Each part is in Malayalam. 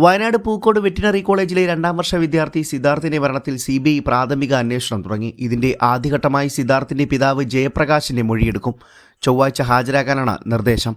വയനാട് പൂക്കോട് വെറ്റിനറി കോളേജിലെ രണ്ടാം വർഷ വിദ്യാർത്ഥി സിദ്ധാർത്ഥിന്റെ മരണത്തിൽ സി ബി ഐ പ്രാഥമിക അന്വേഷണം തുടങ്ങി. ഇതിന്റെ ആദ്യഘട്ടമായി സിദ്ധാർത്ഥിന്റെ പിതാവ് ജയപ്രകാശിന്റെ മൊഴിയെടുക്കും. ചൊവ്വാഴ്ച ഹാജരാക്കാനാണ് നിർദ്ദേശം.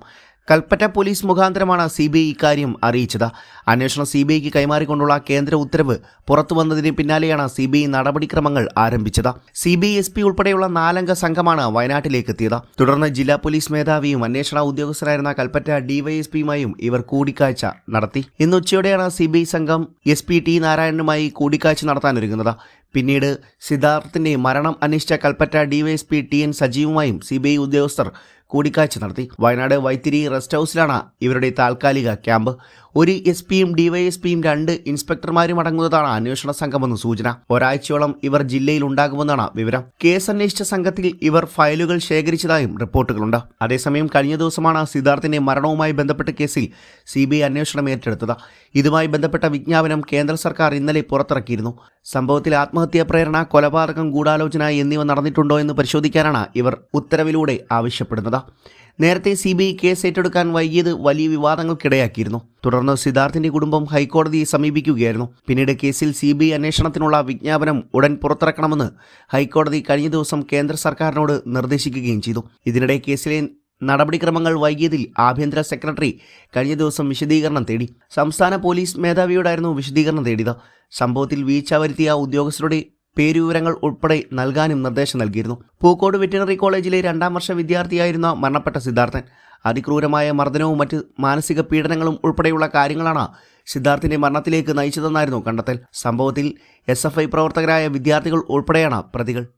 കൽപ്പറ്റ പോലീസ് മുഖാന്തരമാണ് സി ബി ഐ ഇക്കാര്യം അറിയിച്ചത്. അന്വേഷണം സി ബി ഐക്ക് കൈമാറിക്കൊണ്ടുള്ള കേന്ദ്ര ഉത്തരവ് പുറത്തു വന്നതിന് പിന്നാലെയാണ് സി ബി ഐ നടപടിക്രമങ്ങൾ ആരംഭിച്ചത്. C B I S P ഉൾപ്പെടെയുള്ള നാലംഗ സംഘമാണ് വയനാട്ടിലേക്ക് എത്തിയത് തുടർന്ന് ജില്ലാ പോലീസ് മേധാവിയും അന്വേഷണ ഉദ്യോഗസ്ഥരായിരുന്ന കൽപ്പറ്റ ഡിവൈഎസ്പിയുമായും ഇവർ കൂടിക്കാഴ്ച നടത്തി. ഇന്ന് ഉച്ചയോടെയാണ് സി ബി ഐ സംഘം എസ് പി ടി നാരായണനുമായി കൂടിക്കാഴ്ച നടത്താനൊരുങ്ങുന്നത്. പിന്നീട് സിദ്ധാർത്ഥിന്റെ മരണം അന്വേഷിച്ച കൽപ്പറ്റ ഡിവൈഎസ്പി ടി എൻ സജീവുമായും സി ബി ഐ ഉദ്യോഗസ്ഥർ കൂടിക്കാഴ്ച നടത്തി. വയനാട് വൈത്തിരി റെസ്റ്റ് ഹൗസിലാണ് ഇവരുടെ താൽക്കാലിക ക്യാമ്പ്. ഒരു എസ് പിയും ഡിവൈഎസ്പിയും രണ്ട് ഇൻസ്പെക്ടർമാരും അടങ്ങുന്നതാണ് അന്വേഷണ സംഘമെന്ന് സൂചന. ഒരാഴ്ചയോളം ഇവർ ജില്ലയിൽ ഉണ്ടാകുമെന്നാണ് വിവരം. കേസ് അന്വേഷിച്ച സംഘത്തിൽ ഇവർ ഫയലുകൾ ശേഖരിച്ചതായും റിപ്പോർട്ടുകളുണ്ട്. അതേസമയം കഴിഞ്ഞ ദിവസമാണ് സിദ്ധാർത്ഥിന്റെ മരണവുമായി ബന്ധപ്പെട്ട കേസിൽ സി ബി ഐ അന്വേഷണം ഏറ്റെടുത്തത്. ഇതുമായി ബന്ധപ്പെട്ട വിജ്ഞാപനം കേന്ദ്ര സർക്കാർ ഇന്നലെ പുറത്തിറക്കിയിരുന്നു. സംഭവത്തിൽ ആത്മഹത്യാ പ്രേരണ കൊലപാതകം ഗൂഢാലോചന എന്നിവ നടന്നിട്ടുണ്ടോ എന്ന് പരിശോധിക്കാനാണ് ഇവർ ഉത്തരവിലൂടെ ആവശ്യപ്പെടുന്നത്. നേരത്തെ സി ബി ഐ കേസ് ഏറ്റെടുക്കാൻ വൈകിയത് വലിയ വിവാദങ്ങൾക്കിടയാക്കിയിരുന്നു. തുടർന്ന് സിദ്ധാർത്ഥിന്റെ കുടുംബം ഹൈക്കോടതിയെ സമീപിക്കുകയായിരുന്നു. പിന്നീട് കേസിൽ സി ബി ഐ അന്വേഷണത്തിനുള്ള വിജ്ഞാപനം ഉടൻ പുറത്തിറക്കണമെന്ന് ഹൈക്കോടതി കഴിഞ്ഞ ദിവസം കേന്ദ്ര സർക്കാരിനോട് നിർദ്ദേശിക്കുകയും ചെയ്തു. ഇതിനിടെ കേസിലെ നടപടിക്രമങ്ങൾ വൈകിയതിൽ ആഭ്യന്തര സെക്രട്ടറി കഴിഞ്ഞ ദിവസം വിശദീകരണം തേടി. സംസ്ഥാന പോലീസ് മേധാവിയോടായിരുന്നു വിശദീകരണം തേടിയത്. സംഭവത്തിൽ വീഴ്ച വരുത്തിയ ഉദ്യോഗസ്ഥരുടെ പേരുവിവരങ്ങൾ ഉൾപ്പെടെ നൽകാനും നിർദ്ദേശം നൽകിയിരുന്നു. പൂക്കോട് വെറ്റിനറി കോളേജിലെ രണ്ടാം വർഷ വിദ്യാർത്ഥിയായിരുന്ന മരണപ്പെട്ട സിദ്ധാർത്ഥൻ. അതിക്രൂരമായ മർദ്ദനവും മറ്റ് മാനസിക പീഡനങ്ങളും ഉൾപ്പെടെയുള്ള കാര്യങ്ങളാണ് സിദ്ധാർത്ഥിന്റെ മരണത്തിലേക്ക് നയിച്ചതെന്നായിരുന്നു കണ്ടെത്തൽ. സംഭവത്തിൽ എസ് പ്രവർത്തകരായ വിദ്യാർത്ഥികൾ ഉൾപ്പെടെയാണ് പ്രതികൾ.